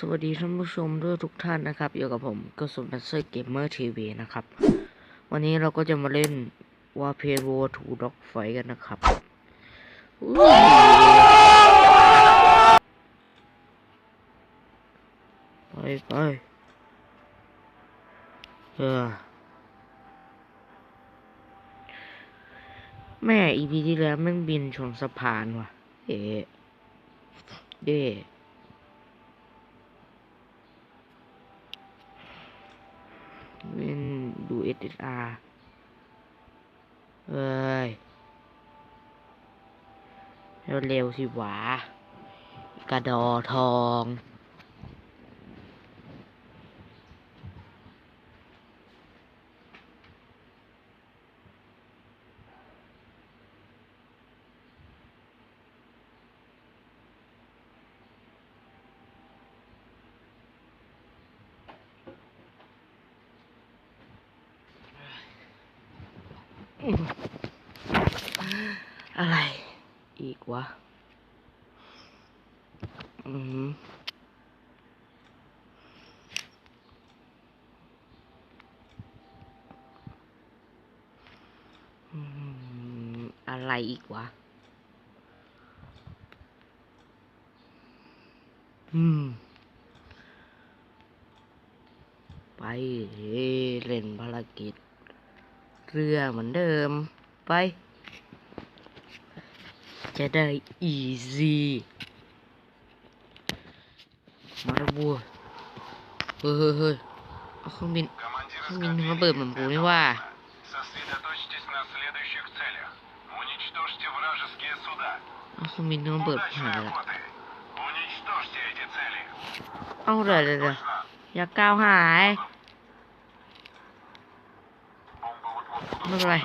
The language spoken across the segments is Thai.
สวัสดีท่านผู้ชมด้วยทุกท่านนะครับอยู่กับผมก็สุนนัสเซอร์เกมเมอร์ทีวีนะครับ วันนี้เราก็จะมาเล่นวาเพโวทูด็อกไฟกันนะครับอุ้ยไปไปเออแม่อีพีที่แล้วแม่งบินชนสะพานว่ะ เอ๊ะเด้ USSR เอ้ยเร็วๆสิหวากระดอทอง อะไร อีกวะอืมอืมอะไรอีกวะ อืม ไปเล่นภารกิจ เกลือเหมือนเดิม ไป จะได้ easy มาแล้วบัวเฮ้ยเฮ้ยเอาเครื่องบินเครื่องบินมาเบิดเหมือนกูนี่ว่า вражеские суда. Ах, у меня был пара. Уничтожьте эти цели. Ау, да, да, да. Я cao hải. nước này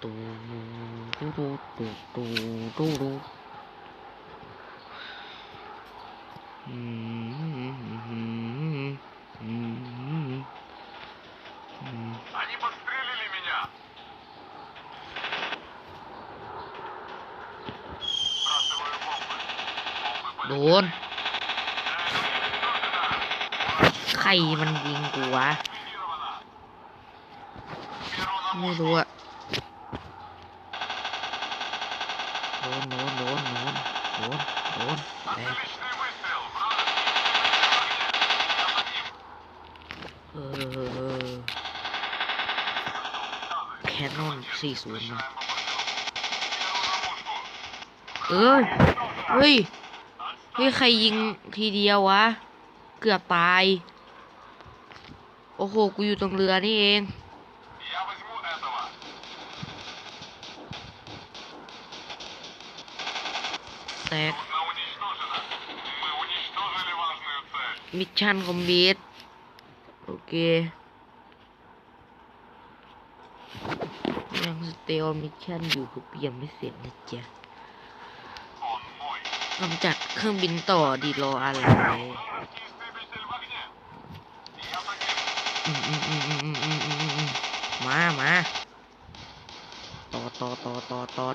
tu tu tu tu tu tu tu Они подстрелили меня. Бросываю бомбы. Бомбы полетели. รมันยิงกูวะ ไม่รู้อะโดนโดนโดนโดนโดนโดนเออแคทนอนสี่ศูนย์เออเฮ้ย เฮ้ย ใครยิงทีเดียววะ เกือบตาย โอ้โห กูอยู่ตรงเรือนี่เอง แตก มิชชั่นคอมบีดโอเคยังสเตลมิชชั่นอยู่ก็ยังไม่เสร็จนะจ๊ะกำจัดเครื่องบินต่อดีรออะไร มามาต่อต่อต่อดตอดตอ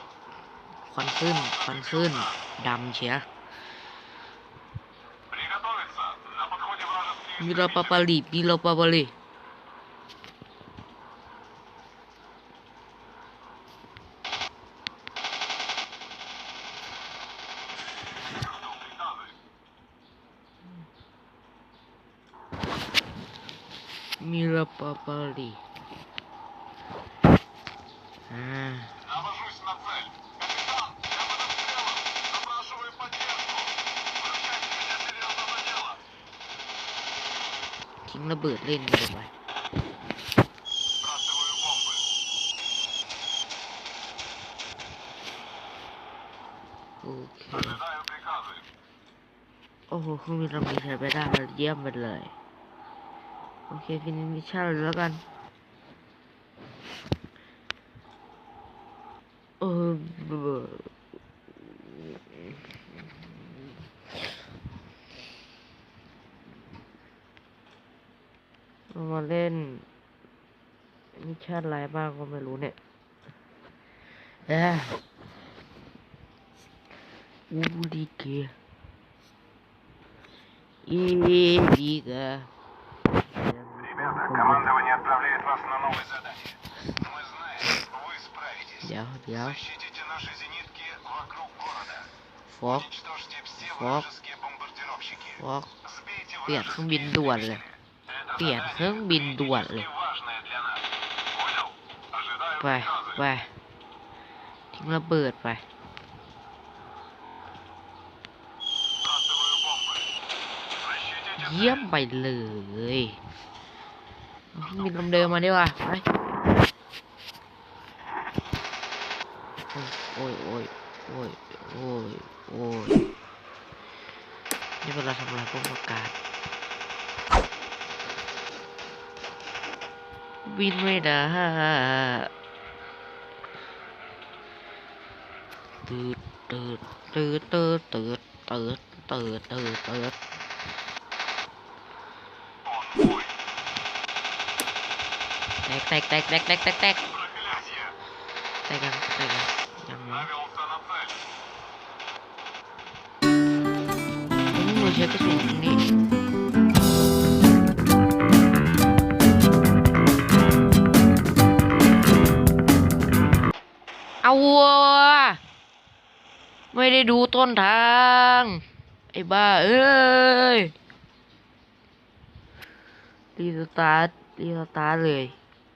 ควันขึ้นควันขึ้นดำเชียมีเราปาปาลีมีเราปาปาลี มีเราปะปะลีอ่า Навожусь на цель. Капитан, я под обстрелом. Запрашиваю поддержку. Включайте меня серьезно на дело. ทิ้งระเบิดเล่นกันไป Сбрасываю бомбы. โอเค Ожидаю приказы. โอ้โหเครื่องบินเรามีใช้ไปได้เราเยี่ยมไปเลย โอเคฟินิชมิชชั่นแล้วกัน เออมาเล่นมิชชั่นไรบ้างก็ไม่รู้เนี่ยเอออูดีเกียอีดีเกี командование отправляет вас на новое задание. Мы знаем, вы справитесь. เดี๋ยวเดี๋ยว Защитите наши зенитки вокруг города. ฟอก Уничтожьте все Фок. вражеские бомбардировщики. ฟอก Сбейте เปลี่ยนเครื่อง вражеские บินด่วนเลย истребители. Это เปลี่ยน задание เครื่องบินด่วนเลย критически важное для нас. Понял? Ожидаю ไป приказа. ไปทิ้งระเบิดไป Сбрасываю бомбы. Защитите เยี่ยม цель. ไปเลยเอาเครื่อง บินลำเดิมมาดีกว่าไปโอ้ยโอ้ยโอ้ยโอ้ยโอ้ยนี่เวลาทำอะไรพวกประกาศบินไม่ได้ตืดตืดตืดตืดตืดตืดตืดตืด กแตกแตกแตกแตกแตกแตกแตกยังแตกยังยังเราใช้กระสุนนี้เอาวัวไม่ได้ดูต้นทาง ไอ้บ้า เอ้ย รีสตาร์ทรีสตาร์ทเลย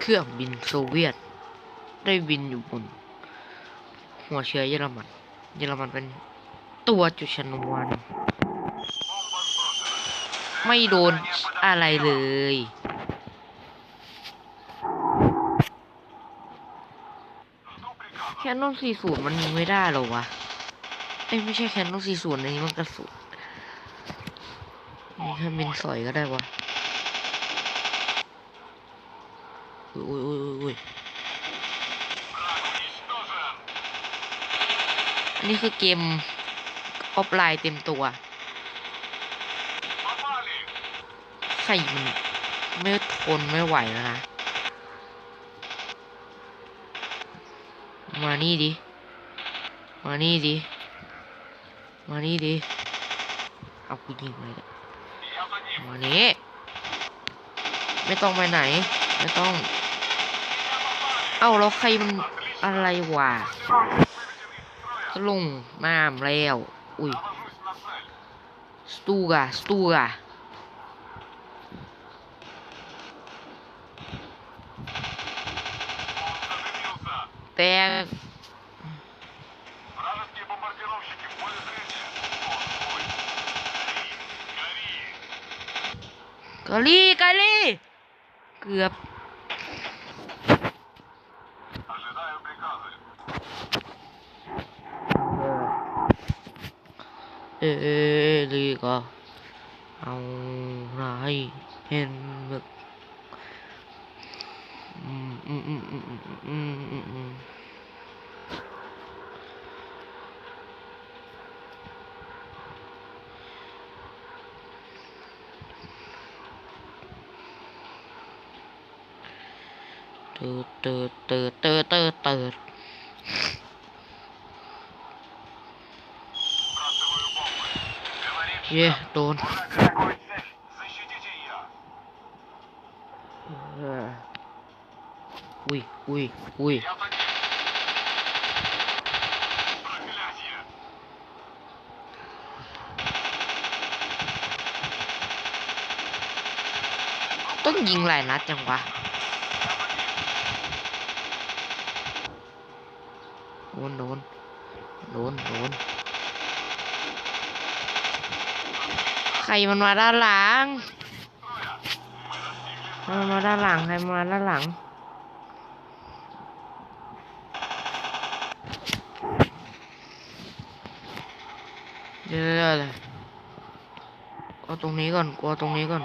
เครื่องบินโซเวียต ได้บินอยู่บน หัวเชื้อเยอรมัน เยอรมันเป็นตัวจุดชนวน ไม่โดนอะไรเลยแคนนอน40 มันยิงไม่ได้หรอวะ เอ้ยไม่ใช่แคนนอน40ในนี้มันกระสุนนี่ถ้ามินสอยก็ได้วะ อุ้ยอุ้ยอุ้ยอุ้ยอันนี้คือเกมออฟไลน์เต็มตัวใครมันไม่ทนไม่ไหวแล้วนะ มานี่ดิ มานี่ดิ มานี่ดิ เอากูยิงเลยมานี้ไม่ต้องไปไหน ไม่ต้อง เอ้าแล้วใครมันอะไรวะลงมามแล้ว อุ้ยสตูกะสตูกะแต่กะลีกะลีเกือบ Eliga Aurai Henrik từ từ từ từ từ từ. Yeah, tôn. Ui, ui, ui. Tất nhiên là nát chẳng quá, Đốn, đốn. Đốn, đốn. รมันมาด้านหลังมันมาด้านหลังใครมาด้านหลังเรื่อยๆเลยเอาตรงนี้ก่อนกลัวตรงนี้ก่อน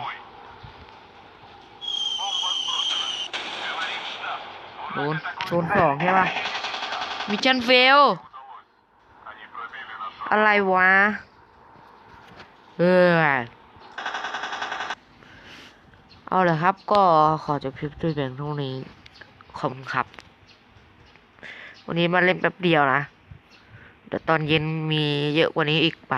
โดนโดนสองใช่ป่ะมิชชั่นเฟลอะไรวะ เออเอาเลยครับ ก็ขอจบคลิปด้วยเพียงเท่านี้ ขอบคุณครับ วันนี้มาเล่นแป๊บเดียวนะ เดี๋ยวตอนเย็นมีเยอะกว่านี้อีกไป